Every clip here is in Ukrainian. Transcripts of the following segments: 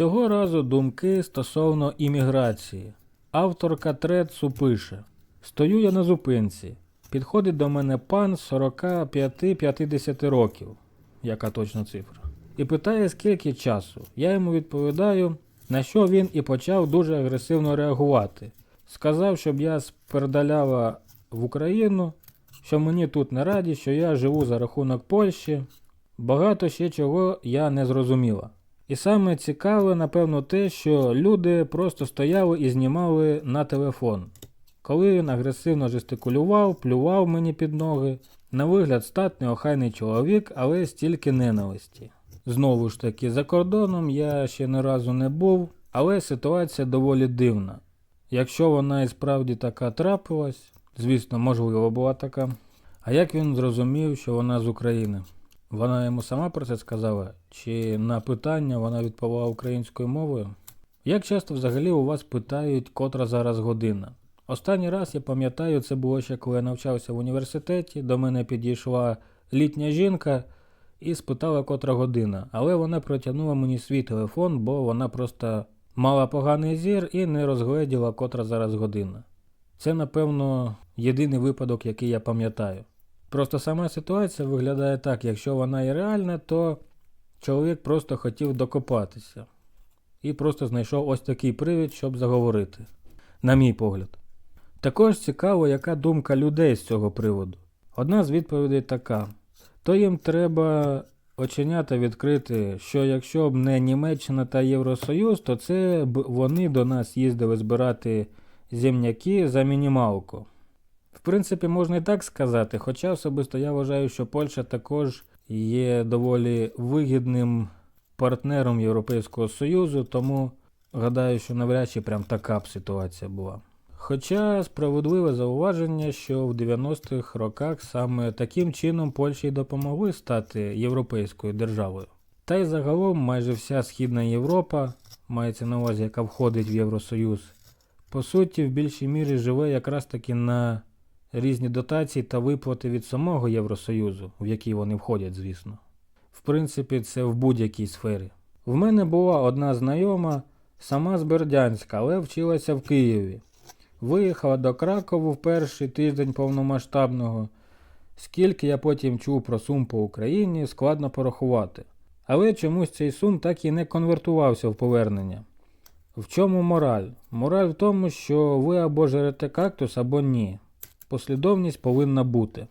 Цього разу думки стосовно імміграції. Авторка Трецу пише: Стою я на зупинці. Підходить до мене пан 45-50 років, яка точна цифра, і питає, скільки часу. Я йому відповідаю, на що він і почав дуже агресивно реагувати. Сказав, щоб я спердаляла в Україну, що мені тут не раді, що я живу за рахунок Польщі. Багато ще чого я не зрозуміла. І саме цікаве, напевно, те, що люди просто стояли і знімали на телефон. Коли він агресивно жестикулював, плював мені під ноги, на вигляд статний охайний чоловік, але стільки ненависті. Знову ж таки, за кордоном я ще не разу не був, але ситуація доволі дивна. Якщо вона і справді така трапилась, звісно, можливо, була така. А як він зрозумів, що вона з України? Вона йому сама про це сказала? Чи на питання вона відповіла українською мовою? Як часто взагалі у вас питають, котра зараз година? Останній раз я пам'ятаю, це було ще коли я навчався в університеті. До мене підійшла літня жінка і спитала, котра година. Але вона протягнула мені свій телефон, бо вона просто мала поганий зір і не розгледіла, котра зараз година. Це, напевно, єдиний випадок, який я пам'ятаю. Просто сама ситуація виглядає так, якщо вона і реальна, то чоловік просто хотів докопатися. І просто знайшов ось такий привід, щоб заговорити. На мій погляд. Також цікаво, яка думка людей з цього приводу. Одна з відповідей така: то їм треба оченята відкрити, що якщо б не Німеччина та Євросоюз, то це б вони до нас їздили збирати земняки за мінімалку. В принципі, можна і так сказати, хоча особисто я вважаю, що Польща також є доволі вигідним партнером Європейського Союзу, тому гадаю, що навряд чи прям така б ситуація була. Хоча справедливе зауваження, що в 90-х роках саме таким чином Польщі допомогли стати європейською державою. Та й загалом майже вся Східна Європа, мається на увазі, яка входить в Євросоюз, по суті, в більшій мірі живе якраз таки на різні дотації та виплати від самого Євросоюзу, в який вони входять, звісно. В принципі, це в будь-якій сфері. В мене була одна знайома, сама з Бердянська, але вчилася в Києві. Виїхала до Кракову в перший тиждень повномасштабного. Скільки я потім чув про сум по Україні, складно порахувати. Але чомусь цей сум так і не конвертувався в повернення. В чому мораль? Мораль в тому, що ви або жерете кактус, або ні. Послідовність повинна бути.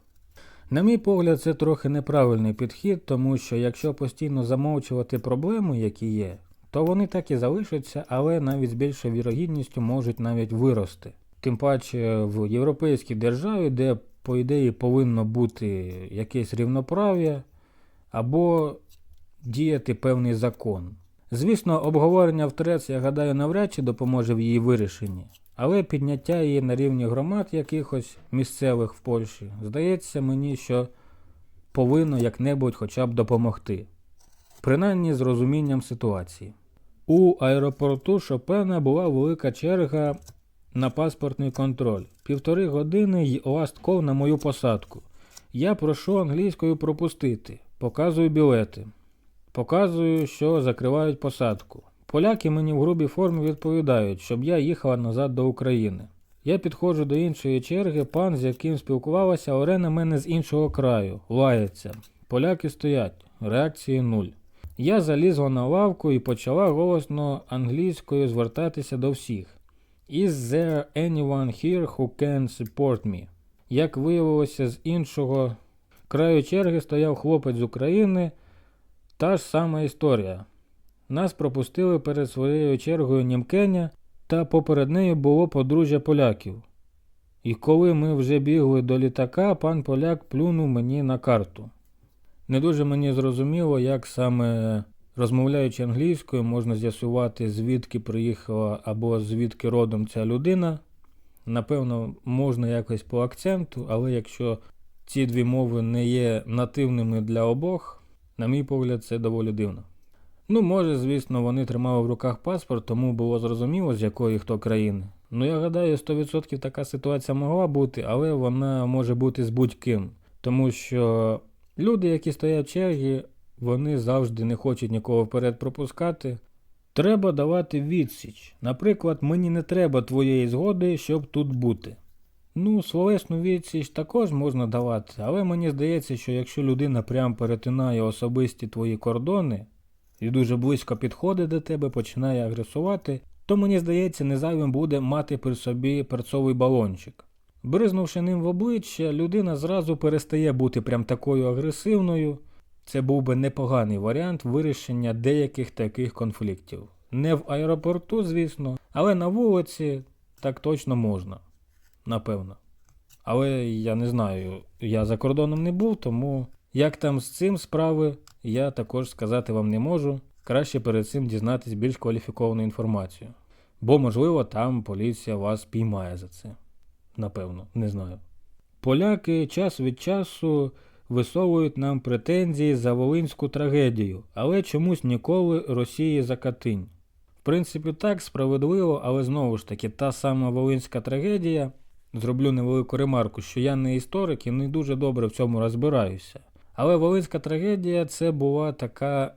На мій погляд, це трохи неправильний підхід, тому що якщо постійно замовчувати проблеми, які є, то вони так і залишаться, але навіть з більшою вірогідністю можуть навіть вирости. Тим паче в європейській державі, де, по ідеї, повинно бути якесь рівноправ'я або діяти певний закон. Звісно, обговорення в ТРЕЦ, я гадаю, навряд чи допоможе в її вирішенні, але підняття її на рівні громад якихось місцевих в Польщі, здається мені, що повинно як-небудь хоча б допомогти, принаймні з розумінням ситуації. У аеропорту Шопена була велика черга на паспортний контроль. Півтори години й ластков на мою посадку. Я прошу англійською пропустити, показую білети. Показую, що закривають посадку. Поляки мені в грубій формі відповідають, щоб я їхала назад до України. Я підходжу до іншої черги, пан, з яким спілкувалася, оре на мене з іншого краю, лається. Поляки стоять, реакції нуль. Я залізла на лавку і почала голосно англійською звертатися до всіх. Is there anyone here who can support me? Як виявилося, з іншого краю черги стояв хлопець з України. Та ж сама історія. Нас пропустили перед своєю чергою Німкеня, та поперед нею було подружжя поляків. І коли ми вже бігли до літака, пан поляк плюнув мені на карту. Не дуже мені зрозуміло, як саме розмовляючи англійською, можна з'ясувати, звідки приїхала або звідки родом ця людина. Напевно, можна якось по акценту, але якщо ці дві мови не є нативними для обох, на мій погляд, це доволі дивно. Ну, може, звісно, вони тримали в руках паспорт, тому було зрозуміло, з якої хто країни. Ну, я гадаю, 100% така ситуація могла бути, але вона може бути з будь-ким. Тому що люди, які стоять в чергі, вони завжди не хочуть нікого вперед пропускати. Треба давати відсіч. Наприклад, мені не треба твоєї згоди, щоб тут бути. Ну, словесну відсіч також можна давати, але мені здається, що якщо людина прям перетинає особисті твої кордони і дуже близько підходить до тебе, починає агресувати, то мені здається, незайвим буде мати при собі перцовий балончик. Бризнувши ним в обличчя, людина зразу перестає бути прям такою агресивною. Це був би непоганий варіант вирішення деяких таких конфліктів. Не в аеропорту, звісно, але на вулиці так точно можна. Напевно. Але я не знаю, я за кордоном не був, тому як там з цим справи, я також сказати вам не можу. Краще перед цим дізнатись більш кваліфіковану інформацію. Бо, можливо, там поліція вас піймає за це. Напевно, не знаю. Поляки час від часу висовують нам претензії за волинську трагедію, але чомусь ніколи Росії за Катинь. В принципі, так, справедливо, але знову ж таки, та сама волинська трагедія. Зроблю невелику ремарку, що я не історик і не дуже добре в цьому розбираюся. Але волинська трагедія це була така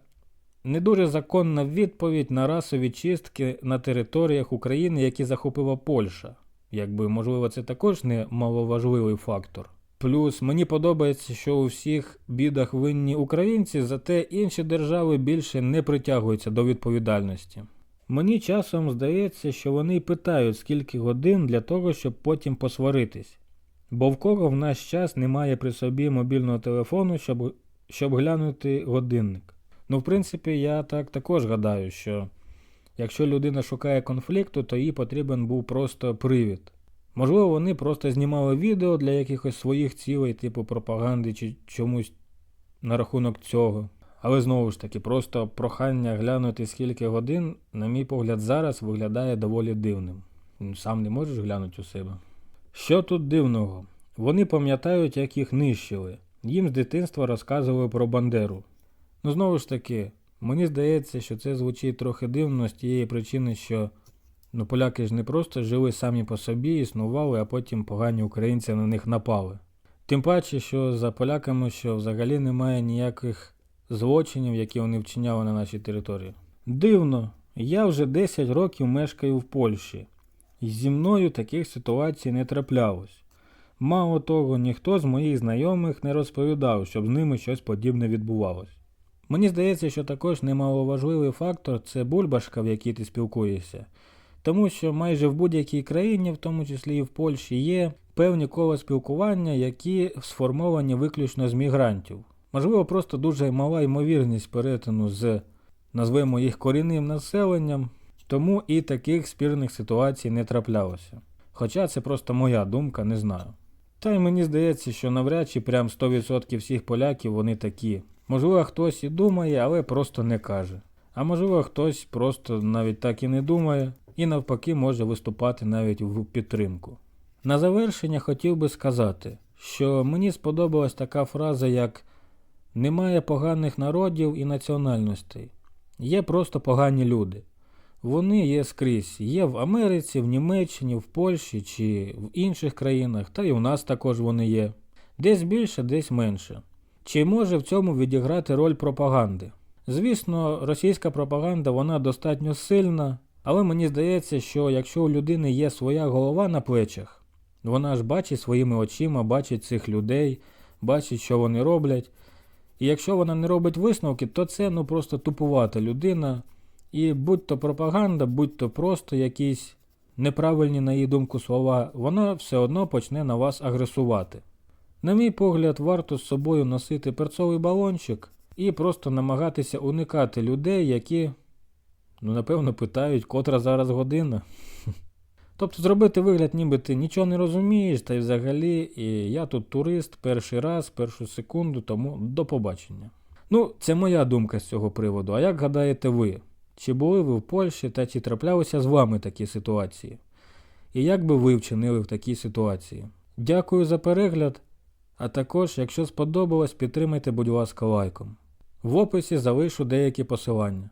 не дуже законна відповідь на расові чистки на територіях України, які захопила Польща. Якби, можливо, це також не маловажливий фактор. Плюс мені подобається, що у всіх бідах винні українці, зате інші держави більше не притягуються до відповідальності. Мені часом здається, що вони питають, скільки годин для того, щоб потім посваритись. Бо в кого в наш час немає при собі мобільного телефону, щоб, щоб глянути годинник. Ну, в принципі, я так також гадаю, що якщо людина шукає конфлікту, то їй потрібен був просто привід. Можливо, вони просто знімали відео для якихось своїх цілей, типу пропаганди чи чомусь на рахунок цього. Але знову ж таки, просто прохання глянути скільки годин, на мій погляд, зараз виглядає доволі дивним. Сам не можеш глянути у себе. Що тут дивного? Вони пам'ятають, як їх нищили. Їм з дитинства розказували про Бандеру. Ну знову ж таки, мені здається, що це звучить трохи дивно з тієї причини, що ну, поляки ж не просто жили самі по собі, існували, а потім погані українці на них напали. Тим паче, що за поляками, що взагалі немає ніяких злочинів, які вони вчиняли на нашій території. Дивно, я вже 10 років мешкаю в Польщі, і зі мною таких ситуацій не траплялось. Мало того, ніхто з моїх знайомих не розповідав, щоб з ними щось подібне відбувалось. Мені здається, що також немаловажливий фактор це бульбашка, в якій ти спілкуєшся, тому що майже в будь-якій країні, в тому числі і в Польщі, є певні кола спілкування, які сформовані виключно з мігрантів. Можливо, просто дуже мала ймовірність перетину з, назвемо їх корінним населенням, тому і таких спірних ситуацій не траплялося. Хоча це просто моя думка, не знаю. Та й мені здається, що навряд чи прям 100% всіх поляків вони такі. Можливо, хтось і думає, але просто не каже. А можливо, хтось просто навіть так і не думає, і навпаки може виступати навіть в підтримку. На завершення хотів би сказати, що мені сподобалась така фраза, як немає поганих народів і національностей. Є просто погані люди. Вони є скрізь. Є в Америці, в Німеччині, в Польщі чи в інших країнах, та й у нас також вони є. Десь більше, десь менше. Чи може в цьому відіграти роль пропаганди? Звісно, російська пропаганда вона достатньо сильна, але мені здається, що якщо у людини є своя голова на плечах, вона ж бачить своїми очима, бачить цих людей, бачить, що вони роблять. І якщо вона не робить висновки, то це ну просто тупувата людина. І будь-то пропаганда, будь-то просто якісь неправильні, на її думку, слова, вона все одно почне на вас агресувати. На мій погляд, варто з собою носити перцовий балончик і просто намагатися уникати людей, які, ну, напевно, питають, котра зараз година. Тобто зробити вигляд, ніби ти нічого не розумієш, та й взагалі, і я тут турист перший раз, першу секунду, тому до побачення. Ну, це моя думка з цього приводу. А як гадаєте ви? Чи були ви в Польщі та чи траплялися з вами такі ситуації? І як би ви вчинили в такій ситуації? Дякую за перегляд. А також, якщо сподобалось, підтримайте, будь ласка, лайком. В описі залишу деякі посилання.